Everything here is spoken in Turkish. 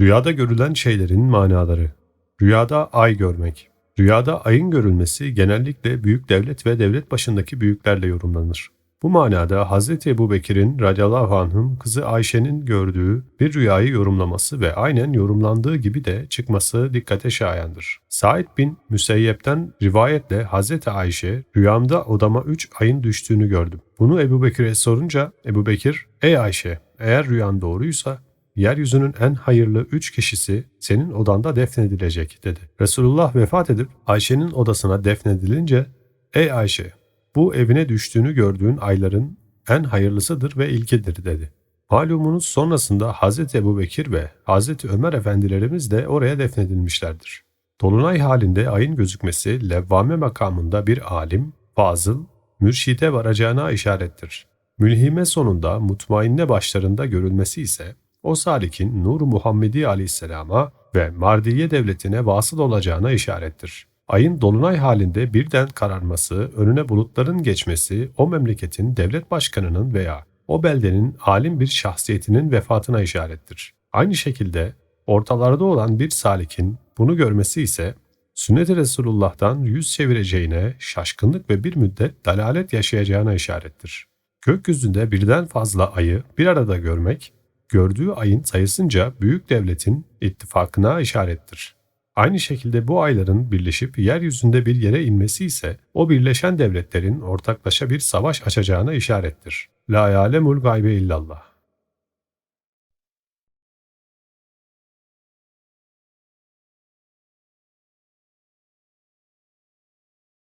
Rüyada görülen şeylerin manaları. Rüyada ay görmek. Rüyada ayın görülmesi genellikle büyük devlet ve devlet başındaki büyüklerle yorumlanır. Bu manada Hz. Ebu Bekir'in radıyallahu anh'ın kızı Ayşe'nin gördüğü bir rüyayı yorumlaması ve aynen yorumlandığı gibi de çıkması dikkate şayandır. Said bin Müseyyep'ten rivayetle Hz. Ayşe, rüyamda odama üç ayın düştüğünü gördüm. Bunu Ebu Bekir'e sorunca Ebu Bekir, ''Ey Ayşe, eğer rüyan doğruysa yeryüzünün en hayırlı üç kişisi senin odanda defnedilecek dedi. Resulullah vefat edip Ayşe'nin odasına defnedilince ey Ayşe bu evine düştüğünü gördüğün ayların en hayırlısıdır ve ilkidir dedi. Malumunuz sonrasında Hz. Ebu Bekir ve Hz. Ömer efendilerimiz de oraya defnedilmişlerdir. Dolunay halinde ayın gözükmesi levvame makamında bir alim, fazıl, mürşide varacağına işarettir. Mülhime sonunda mutmainne başlarında görülmesi ise o salikin Nur Muhammedi Aleyhisselam'a ve Mardiye devletine vasıl olacağına işarettir. Ayın dolunay halinde birden kararması, önüne bulutların geçmesi o memleketin devlet başkanının veya o beldenin alim bir şahsiyetinin vefatına işarettir. Aynı şekilde ortalarda olan bir salikin bunu görmesi ise sünnet-i Resulullah'tan yüz çevireceğine, şaşkınlık ve bir müddet dalalet yaşayacağına işarettir. Gökyüzünde birden fazla ayı bir arada görmek, gördüğü ayın sayısınca büyük devletin ittifakına işarettir. Aynı şekilde bu ayların birleşip yeryüzünde bir yere inmesi ise o birleşen devletlerin ortaklaşa bir savaş açacağına işarettir. La yalemul gaybe illallah.